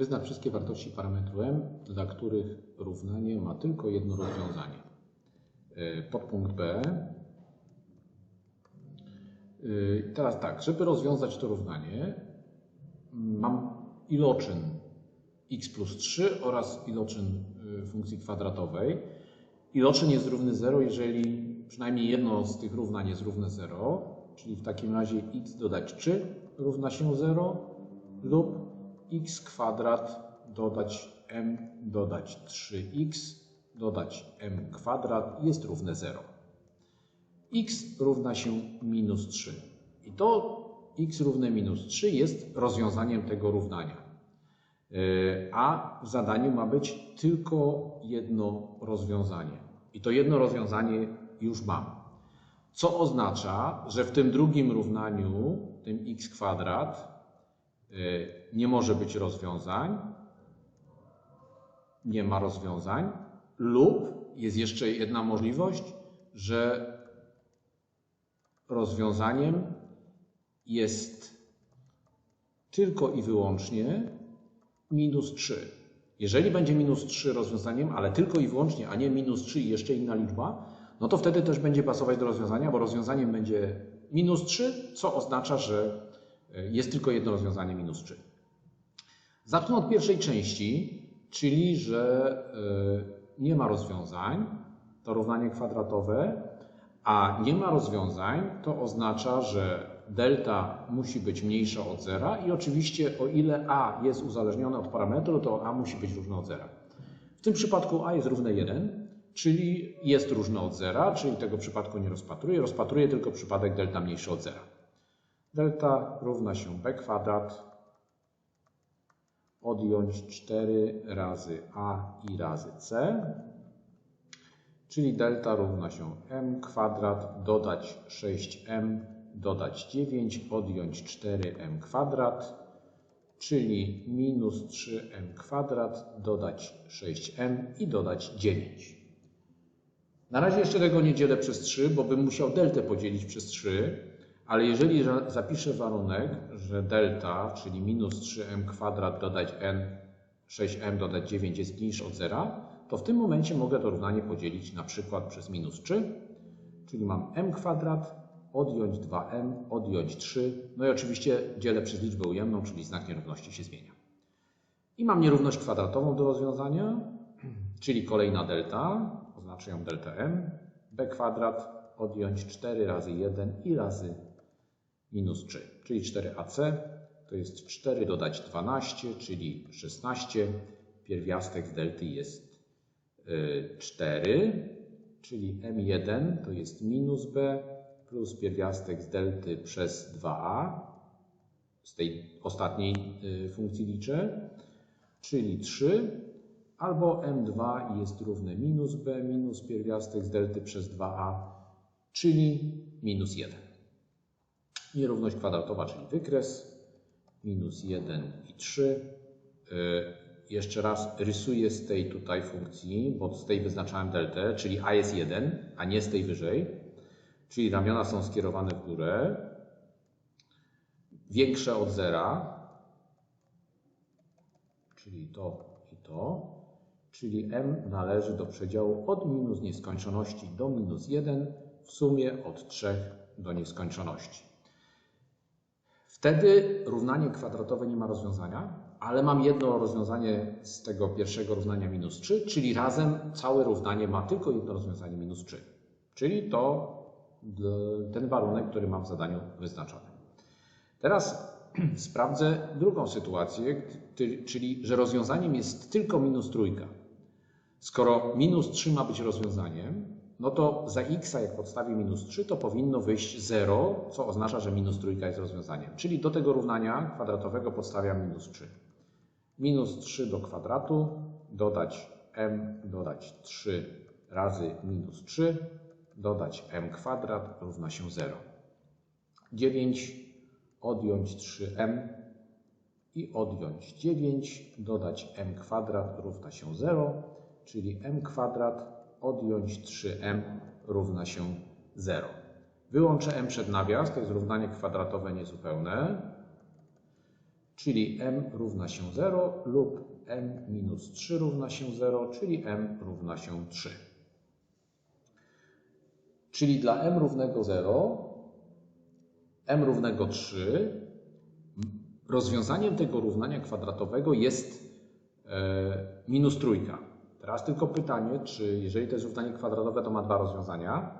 Wyznacz wszystkie wartości parametru m, dla których równanie ma tylko jedno rozwiązanie. E, Podpunkt B. E, Teraz tak, żeby rozwiązać to równanie, mam iloczyn x plus 3 oraz iloczyn y, funkcji kwadratowej. Iloczyn jest równy 0, jeżeli przynajmniej jedno z tych równań jest równe 0, czyli w takim razie x dodać 3 równa się 0 lub x kwadrat dodać m dodać 3x dodać m kwadrat jest równe 0. x równa się minus 3. I to x równe minus 3 jest rozwiązaniem tego równania. Yy, A w zadaniu ma być tylko jedno rozwiązanie. I to jedno rozwiązanie już mam. Co oznacza, że w tym drugim równaniu, tym x kwadrat, nie może być rozwiązań, nie ma rozwiązań, lub jest jeszcze jedna możliwość, że rozwiązaniem jest tylko i wyłącznie minus 3. Jeżeli będzie minus 3 rozwiązaniem, ale tylko i wyłącznie, a nie minus 3 i jeszcze inna liczba, no to wtedy też będzie pasować do rozwiązania, bo rozwiązaniem będzie minus 3, co oznacza, że jest tylko jedno rozwiązanie minus 3. Zacznę od pierwszej części, czyli że e, nie ma rozwiązań, to równanie kwadratowe, a nie ma rozwiązań, to oznacza, że delta musi być mniejsza od zera i oczywiście o ile a jest uzależnione od parametru, to a musi być równe od zera. W tym przypadku a jest równe 1, czyli jest różne od zera, czyli tego przypadku nie rozpatruję, rozpatruję tylko przypadek delta mniejszy od zera. Delta równa się b kwadrat odjąć 4 razy a i razy c, czyli delta równa się m kwadrat dodać 6m dodać 9, odjąć 4m kwadrat, czyli minus 3m kwadrat, dodać 6m i dodać 9. Na razie jeszcze tego nie dzielę przez 3, bo bym musiał deltę podzielić przez 3, ale jeżeli zapiszę warunek, że delta, czyli minus 3m kwadrat dodać n, 6m dodać 9 jest mniejsze od 0, to w tym momencie mogę to równanie podzielić na przykład przez minus 3, czyli mam m kwadrat odjąć 2m, odjąć 3, no i oczywiście dzielę przez liczbę ujemną, czyli znak nierówności się zmienia. I mam nierówność kwadratową do rozwiązania, czyli kolejna delta, oznaczę ją delta m, b kwadrat odjąć 4 razy 1 i razy minus 3, czyli 4ac to jest 4 dodać 12, czyli 16. Pierwiastek z delty jest 4, y, czyli m1 to jest minus b plus pierwiastek z delty przez 2a, z tej ostatniej y, funkcji liczę, czyli 3, albo m2 jest równe minus b minus pierwiastek z delty przez 2a, czyli minus 1. Nierówność kwadratowa, czyli wykres, minus 1 i 3. Y, jeszcze raz rysuję z tej tutaj funkcji, bo z tej wyznaczałem deltę, czyli a jest 1, a nie z tej wyżej czyli ramiona są skierowane w górę, większe od zera, czyli to i to, czyli m należy do przedziału od minus nieskończoności do minus 1, w sumie od 3 do nieskończoności. Wtedy równanie kwadratowe nie ma rozwiązania, ale mam jedno rozwiązanie z tego pierwszego równania minus 3, czyli razem całe równanie ma tylko jedno rozwiązanie minus 3. Czyli to ten warunek, który mam w zadaniu wyznaczony. Teraz sprawdzę drugą sytuację, czyli że rozwiązaniem jest tylko minus trójka. Skoro minus 3 ma być rozwiązaniem, no to za x, jak podstawię minus 3, to powinno wyjść 0, co oznacza, że minus trójka jest rozwiązaniem. Czyli do tego równania kwadratowego podstawiam minus 3. Minus 3 do kwadratu, dodać m, dodać 3 razy minus 3, dodać m kwadrat równa się 0. 9 odjąć 3m i odjąć 9, dodać m kwadrat równa się 0, czyli m kwadrat odjąć 3m równa się 0. Wyłączę m przed nawias, to jest równanie kwadratowe niezupełne, czyli m równa się 0 lub m minus 3 równa się 0, czyli m równa się 3. Czyli dla m równego 0, m równego 3, rozwiązaniem tego równania kwadratowego jest e, minus trójka. Teraz tylko pytanie, czy jeżeli to jest równanie kwadratowe, to ma dwa rozwiązania,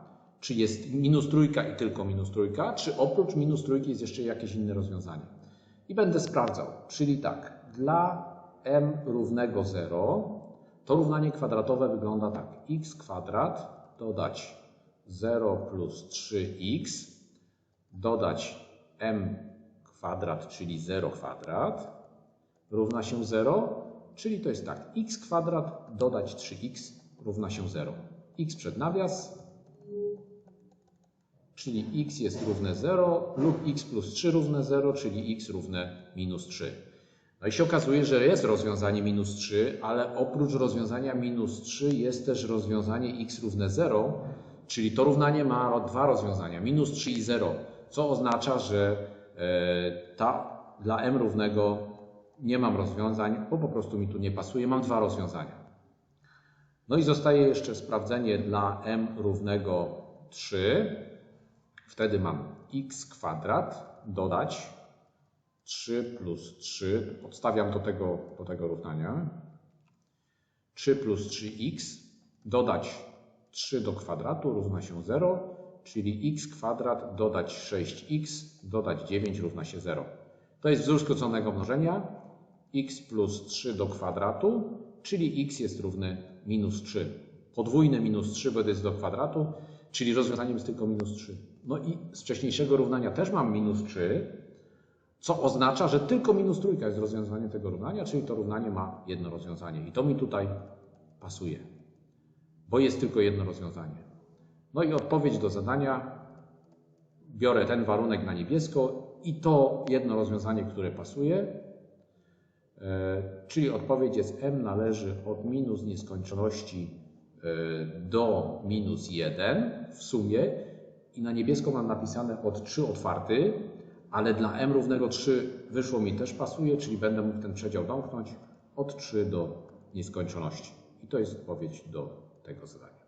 czy jest minus trójka i tylko minus trójka, czy oprócz minus trójki jest jeszcze jakieś inne rozwiązanie. I będę sprawdzał, czyli tak, dla m równego 0 to równanie kwadratowe wygląda tak, x kwadrat dodać 0 plus 3x dodać m kwadrat, czyli 0 kwadrat równa się 0, czyli to jest tak, x kwadrat dodać 3x równa się 0. x przed nawias, czyli x jest równe 0 lub x plus 3 równe 0, czyli x równe minus 3. No i się okazuje, że jest rozwiązanie minus 3, ale oprócz rozwiązania minus 3 jest też rozwiązanie x równe 0, czyli to równanie ma dwa rozwiązania, minus 3 i 0, co oznacza, że e, ta, dla m równego nie mam rozwiązań, bo po prostu mi tu nie pasuje, mam dwa rozwiązania. No i zostaje jeszcze sprawdzenie dla m równego 3. Wtedy mam x kwadrat dodać 3 plus 3, podstawiam do tego, do tego równania, 3 plus 3x dodać 3 do kwadratu równa się 0, czyli x kwadrat dodać 6x dodać 9 równa się 0. To jest wzór skróconego mnożenia x plus 3 do kwadratu, czyli x jest równy minus 3. Podwójne minus 3, bo jest do kwadratu, czyli rozwiązaniem jest tylko minus 3. No i z wcześniejszego równania też mam minus 3, co oznacza, że tylko minus trójka jest rozwiązaniem tego równania, czyli to równanie ma jedno rozwiązanie. I to mi tutaj pasuje, bo jest tylko jedno rozwiązanie. No i odpowiedź do zadania. Biorę ten warunek na niebiesko i to jedno rozwiązanie, które pasuje, czyli odpowiedź jest m należy od minus nieskończoności e, do minus 1 w sumie i na niebiesko mam napisane od 3 otwarty, ale dla m równego 3 wyszło mi też pasuje, czyli będę mógł ten przedział domknąć od 3 do nieskończoności. I to jest odpowiedź do tego zadania.